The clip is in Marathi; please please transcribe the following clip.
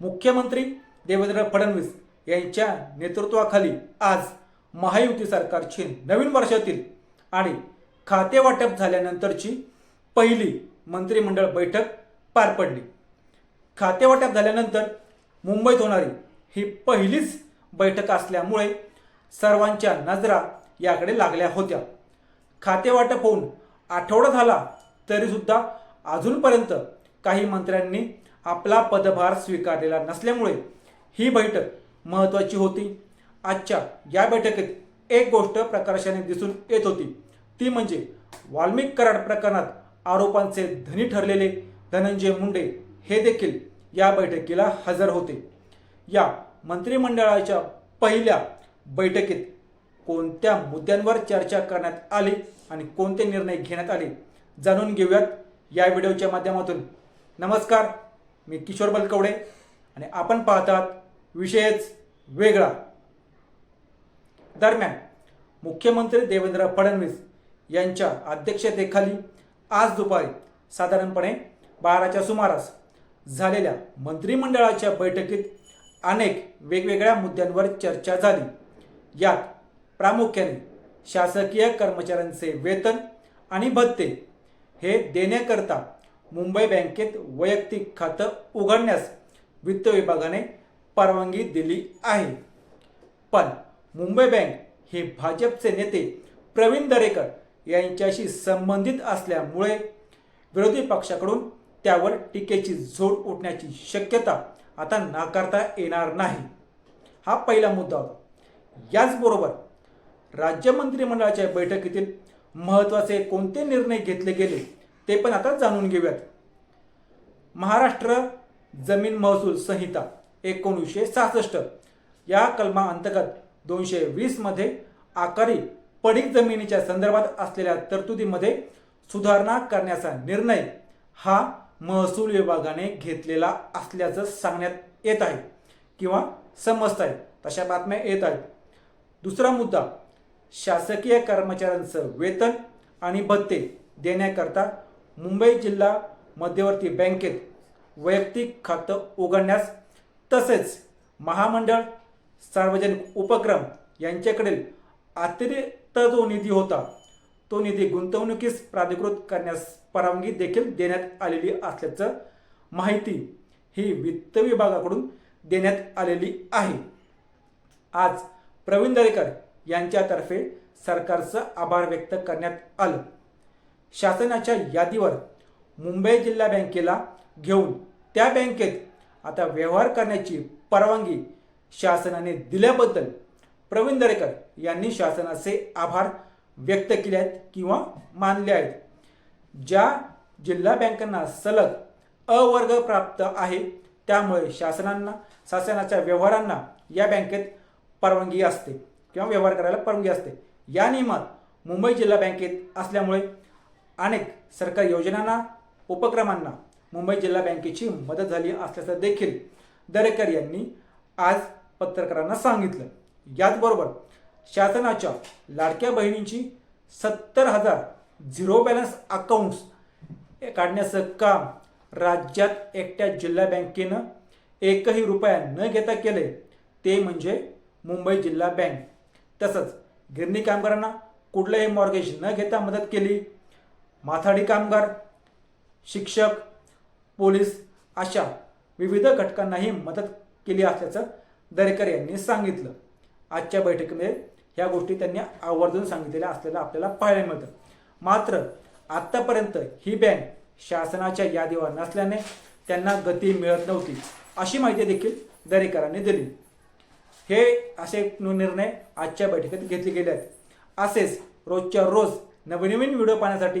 मुख्यमंत्री देवेंद्र फडणवीस यांच्या नेतृत्वाखाली आज महायुती सरकारची नवीन वर्षातील आणि खाते वाटप झाल्यानंतरची पहिली मंत्रिमंडळ बैठक पार पडली. खाते वाटप झाल्यानंतर मुंबईत होणारी ही पहिलीच बैठक असल्यामुळे सर्वांच्या नजरा याकडे लागल्या होत्या. खाते वाटप होऊन आठवडा झाला तरीसुद्धा अजूनपर्यंत काही मंत्र्यांनी आपला पदभार स्वीकारलेला नसल्यामुळे ही बैठक महत्त्वाची होती. आजच्या या बैठकीत एक गोष्ट प्रकाशाने दिसून येत होती. ती म्हणजे वाल्मिक कराड प्रकरणात आरोपांचे धनी ठरलेले धनंजय मुंडे हे देखील या बैठकीला हजर होते. या मंत्रिमंडळाच्या पहिल्या बैठकीत कोणत्या मुद्द्यांवर चर्चा करण्यात आली आणि कोणते निर्णय घेण्यात आले जाणून घेऊयात या व्हिडिओच्या माध्यमातून. नमस्कार. मी किशोर बलकवडे. आणि आपण पाहतात विषयच वेगळा. दरम्यान मुख्यमंत्री देवेंद्र फडणवीस यांच्या अध्यक्षतेखाली आज दुपारी साधारणपणे बाराच्या सुमारास झालेल्या मंत्रिमंडळाच्या बैठकीत अनेक वेगवेगळ्या मुद्द्यांवर चर्चा झाली. यात प्रामुख्याने शासकीय कर्मचाऱ्यांचे वेतन आणि भत्ते हे देण्याकरता मुंबई बँकेत वैयक्तिक खातं उघडण्यास वित्त विभागाने परवानगी दिली आहे. पण मुंबई बँक हे भाजपचे नेते प्रवीण दरेकर यांच्याशी संबंधित असल्यामुळे विरोधी पक्षाकडून त्यावर टीकेची झोड उठण्याची शक्यता आता नाकारता येणार नाही. हा पहिला मुद्दा होता. याचबरोबर राज्य मंत्रिमंडळाच्या बैठकीतील महत्त्वाचे कोणते निर्णय घेतले गेले? ते पण आता जाणून घेऊयात. महाराष्ट्र जमीन महसूल संहिता एकोणीसशे सहासष्ट. या कलमाअंतर्गत दोनशे वीसमध्ये आकारी पडीक जमिनीच्या संदर्भात असलेल्या तरतुदीमध्ये सुधारणा करण्याचा निर्णय हा महसूल विभागाने घेतलेला असल्याचं सांगण्यात येत आहे किंवा समजत आहे. तशा बातम्या येत आहेत. दुसरा मुद्दा शासकीय कर्मचाऱ्यांचं वेतन आणि भत्ते देण्याकरता मुंबई जिल्हा मध्यवर्ती बँकेत वैयक्तिक खातं उघडण्यास तसेच महामंडळ सार्वजनिक उपक्रम यांच्याकडील अतिरिक्त जो निधी होता तो निधी गुंतवणुकीस प्राधिकृत करण्यास परवानगी देखील देण्यात आलेली असल्याचं माहिती ही वित्त विभागाकडून देण्यात आलेली आहे. आज प्रवीण दरेकर यांच्यातर्फे सरकारचं आभार व्यक्त करण्यात आलं. शासनाच्या यादीवर मुंबई जिल्हा बँकेला घेऊन त्या बँकेत आता व्यवहार करण्याची परवानगी शासनाने दिल्याबद्दल प्रवीण दरेकर यांनी शासनाचे आभार व्यक्त केले आहेत किंवा मानले आहेत. ज्या जिल्हा बँकांना सलग अवर्ग प्राप्त आहे त्यामुळे शासनांना शासनाच्या व्यवहारांना या बँकेत परवानगी असते किंवा व्यवहार करायला परवानगी असते. या नियमात मुंबई जिल्हा बँकेत असल्यामुळे अनेक सरकारी योजनांना उपक्रमांना मुंबई जिल्हा बँकेची मदत झाली असल्याचं देखील दरेकर यांनी आज पत्रकारांना सांगितलं. याचबरोबर शासनाच्या लाडक्या बहिणींची सत्तर हजार झिरो बॅलन्स अकाउंट्स काढण्याचं काम राज्यात एकट्या जिल्हा बँकेनं एकही रुपया न घेता केले ते म्हणजे मुंबई जिल्हा बँक. तसंच गिरणी कामगारांना कुठलंही मॉर्गेज न घेता मदत केली. माथाडी कामगार शिक्षक पोलीस अशा विविध घटकांनाही मदत केली असल्याचं दरेकर यांनी सांगितलं. आजच्या बैठकीमध्ये ह्या गोष्टी त्यांनी आवर्जून सांगितलेल्या असलेलं आपल्याला पाहायला मिळतं. मात्र आत्तापर्यंत ही बँक शासनाच्या यादीवर नसल्याने त्यांना गती मिळत नव्हती अशी माहिती देखील दरेकरांनी दिली. हे असे निर्णय आजच्या बैठकीत घेतले गेले आहेत असेच रोजच्या रोज नवीन नवीन व्हिडिओ पाहण्यासाठी